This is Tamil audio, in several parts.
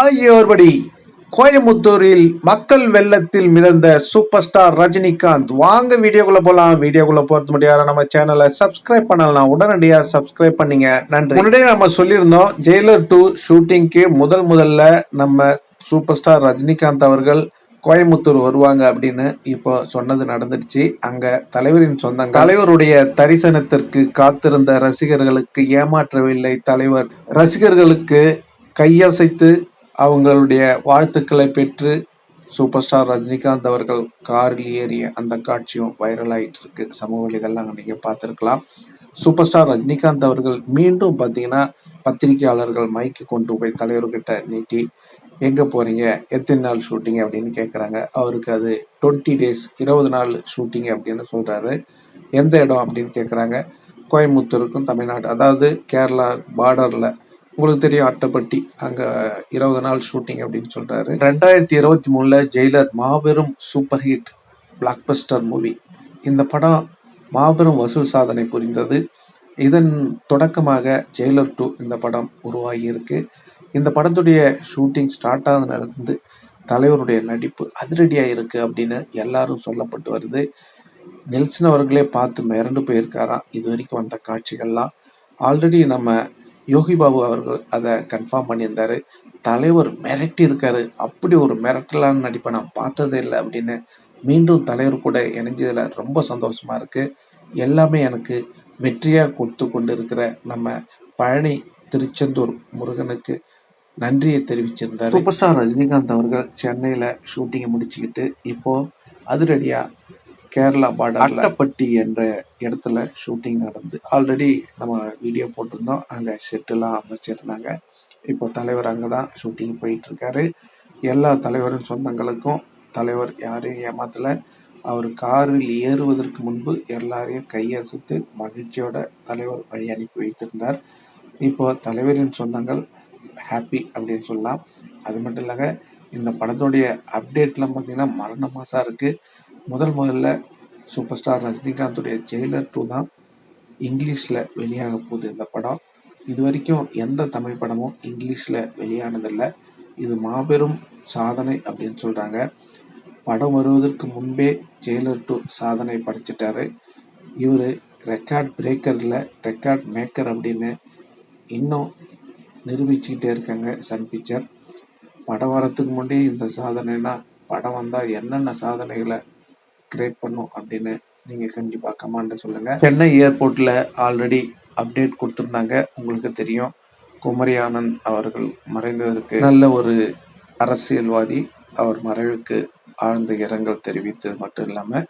ஆகியோர்படி கோயமுத்தூரில் மக்கள் வெள்ளத்தில் மிதந்த சூப்பர் ஸ்டார் ரஜினிகாந்த். வாங்க வீடியோக்குள்ள போலாம். வீடியோக்குள்ள போறது முடியாத நம்ம சேனலை சப்ஸ்கிரைப் பண்ணலாம். உடனடியாக சப்ஸ்கிரைப் பண்ணீங்க. நன்றி. முன்னாடியே நம்ம சொல்லியிருந்தோம் ஜெயிலர் டூ ஷூட்டிங்க்கு முதல் முதல்ல நம்ம சூப்பர் ஸ்டார் ரஜினிகாந்த் அவர்கள் கோயமுத்தூர் வருவாங்க அப்படின்னு இப்போ சொன்னது நடந்துடுச்சு. அங்க தலைவரின் சொந்த தலைவருடைய தரிசனத்திற்கு காத்திருந்த ரசிகர்களுக்கு ஏமாற்றவில்லை தலைவர். ரசிகர்களுக்கு கையசைத்து அவங்களுடைய வாழ்த்துக்களை பெற்று சூப்பர் ஸ்டார் ரஜினிகாந்த் அவர்கள் காரில் ஏறிய அந்த காட்சியும் வைரல் ஆயிட்டு இருக்கு சமூக வலைதளம் நீங்க பார்த்துருக்கலாம். சூப்பர் ஸ்டார் ரஜினிகாந்த் அவர்கள் மீண்டும் பார்த்தீங்கன்னா பத்திரிகையாளர்கள் மைக்கு கொண்டு போய் தலைவர்கிட்ட நீட்டி எங்க போறீங்க? எத்தனை நாள் ஷூட்டிங் அப்படின்னு கேட்குறாங்க அவருக்கு அது டுவெண்ட்டி டேஸ் இருபது நாள் ஷூட்டிங் அப்படின்னு சொல்றாரு. எந்த இடம் அப்படின்னு கேட்குறாங்க கோயம்புத்தூருக்கும் தமிழ்நாடு அதாவது கேரளா பார்டரில் உங்களுக்கு தெரியும் அட்டப்பட்டி. அங்க இருபது நாள் ஷூட்டிங் அப்படின்னு சொல்றாரு. ரெண்டாயிரத்தி இருபத்தி மூணுல ஜெயிலர் மாபெரும் சூப்பர் ஹிட் பிளாக்பஸ்டர் மூவி இந்த படம் மாபெரும் வசூல் சாதனை புரிந்தது. இதன் தொடக்கமாக ஜெயிலர் டூ இந்த படம் உருவாகி இருக்கு இந்த படத்துடைய ஷூட்டிங் ஸ்டார்ட் ஆனதுலேருந்து தலைவருடைய நடிப்பு அதிரடியாக இருக்கு அப்படின்னு எல்லாரும் சொல்லப்பட்டு வருது. நெல்சன் அவர்களே பார்த்து மிரண்டு போயிருக்காராம். இது வரைக்கும் வந்த காட்சிகள்லாம். ஆல்ரெடி நம்ம யோகி பாபு அவர்கள் அதை கன்ஃபார்ம் பண்ணியிருந்தாரு. தலைவர் மிரட்டி இருக்காரு. அப்படி ஒரு மிரட்டலான நடிப்பை நான் பார்த்ததே இல்லை அப்படின்னு மீண்டும் தலைவர் கூட இணைஞ்சதில் ரொம்ப சந்தோஷமா இருக்குது எல்லாமே எனக்கு வெற்றியாக கொடுத்து கொண்டு இருக்கிற நம்ம பழனி திருச்செந்தூர் முருகனுக்கு நன்றியை தெரிவிச்சிருந்தார். சூப்பர் ஸ்டார் ரஜினிகாந்த் அவர்கள் சென்னையில் ஷூட்டிங்கை முடிச்சுக்கிட்டு இப்போது அதிரடியாக கேரளா பார்டர் அட்டப்பட்டி என்ற இடத்துல ஷூட்டிங் நடந்து ஆல்ரெடி நம்ம வீடியோ போட்டிருந்தோம். அங்கே செட்டெல்லாம் அமைச்சிருந்தாங்க. இப்போ தலைவர் அங்கே தான் ஷூட்டிங் போயிட்டு இருக்காரு எல்லா தலைவரின் சொந்தங்களுக்கும் தலைவர் யாரையும் ஏமாத்தல. அவர் காரில் ஏறுவதற்கு முன்பு எல்லாரையும் கையசைத்து மகிழ்ச்சியோட தலைவர் வழி அனுப்பி வைத்திருந்தார். இப்போ தலைவரின் சொந்தங்கள் ஹாப்பி அப்படின்னு சொல்லலாம். அது மட்டும் இல்லைங்க இந்த படத்துடைய அப்டேட்லாம் பார்த்தீங்கன்னா மரண மாசாக இருக்குது முதல் முதல்ல சூப்பர் ஸ்டார் ரஜினிகாந்துடைய ஜெயிலர் டூ தான் இங்கிலீஷில் வெளியாக போகுது இந்த படம். இது வரைக்கும் எந்த தமிழ் படமும் இங்கிலீஷில் வெளியானதில்லை. இது மாபெரும் சாதனை அப்படின்னு சொல்கிறாங்க படம் வருவதற்கு முன்பே ஜெயிலர் டூ சாதனை படைச்சிட்டாரு. இவர் ரெக்கார்ட் பிரேக்கரில் ரெக்கார்ட் மேக்கர் அப்படின்னு இன்னும் நிரூபிச்சுக்கிட்டே இருக்காங்க சன் பிக்சர் படம் வரத்துக்கு முன்னே இந்த சாதனைனா படம் வந்தால் என்னென்ன சாதனைகளை கிரியேட் பண்ணும் அப்படின்னு நீங்கள் கண்டிப்பாக கமாண்ட சொல்லுங்கள் சென்னை ஏர்போர்ட்டில் ஆல்ரெடி அப்டேட் கொடுத்துருந்தாங்க. உங்களுக்கு தெரியும். குமரி ஆனந்த் அவர்கள் மறைந்ததற்கு நல்ல ஒரு அரசியல்வாதி. அவர் மறைவுக்கு ஆழ்ந்த இரங்கல் தெரிவித்தது மட்டும் இல்லாமல்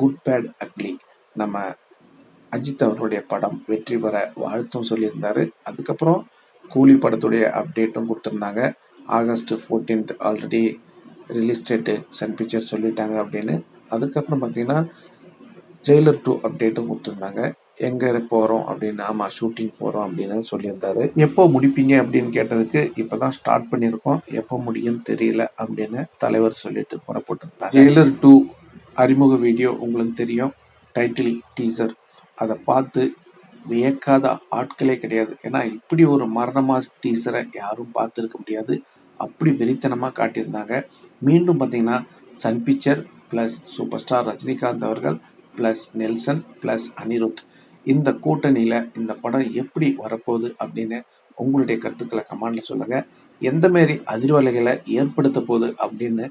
குட் பேட் அக்லி நம்ம அஜித் அவருடைய படம் வெற்றி பெற வாழ்த்தும் சொல்லியிருந்தாரு. அதுக்கப்புறம் கூலி படத்துடைய அப்டேட்டும் கொடுத்துருந்தாங்க. August fourteenth already release date Sun Picture சொல்லிட்டாங்க அப்படின்னு அதுக்கப்புறம் பார்த்தீங்கன்னா ஜெயிலர் டூ அப்டேட்டும் கொடுத்துருந்தாங்க. எங்கே போகிறோம் அப்படின்னு ஆமாம் ஷூட்டிங் போகிறோம் அப்படின்னு சொல்லியிருந்தாரு. எப்போ முடிப்பீங்க அப்படின்னு கேட்டதுக்கு இப்போ தான் ஸ்டார்ட் பண்ணியிருக்கோம். எப்போ முடியும்னு தெரியல அப்படின்னு தலைவர் சொல்லிட்டு புறப்பட்டுருந்தாங்க. ஜெயிலர் டூ அறிமுக வீடியோ உங்களுக்கு தெரியும். டைட்டில் டீசர் அதை பார்த்து வியக்காத ஆட்களே கிடையாது. ஏன்னா இப்படி ஒரு மரணமா டீசரை யாரும் பார்த்துருக்க முடியாது. அப்படி வெறித்தனமாக காட்டியிருந்தாங்க. மீண்டும் பார்த்தீங்கன்னா Sun Picture plus super star Rajinikanth அவர்கள் ப்ளஸ் நெல்சன் ப்ளஸ் அனிருத். இந்த கூட்டணியில் இந்த படம் எப்படி வரப்போகுது அப்படின்னு உங்களுடைய கருத்துக்களை கமெண்ட்ல சொல்லுங்கள் எந்த மாரி அதிர்வலைகளை ஏற்படுத்த போகுது அப்படின்னு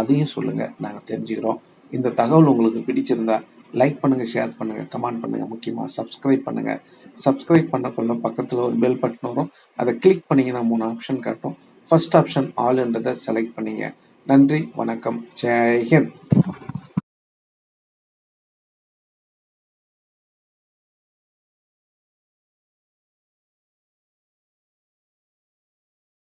அதையும் சொல்லுங்கள் நாங்கள் தெரிஞ்சுக்கிறோம். இந்த தகவல் உங்களுக்கு பிடிச்சிருந்தா லைக் பண்ணுங்கள் ஷேர் பண்ணுங்கள் கமெண்ட் பண்ணுங்கள் முக்கியமாக சப்ஸ்கிரைப் பண்ணுங்கள் சப்ஸ்கிரைப் பண்ணக்குள்ள பக்கத்தில் ஒரு பெல் பட்டன் வரும். அதை கிளிக் பண்ணிங்கன்னா மூணு ஆப்ஷன் காட்டும். ஃபர்ஸ்ட் ஆப்ஷன் ஆல்ன்றதை செலக்ட் பண்ணிங்க. நன்றி வணக்கம். ஜெய்ஹிந்த்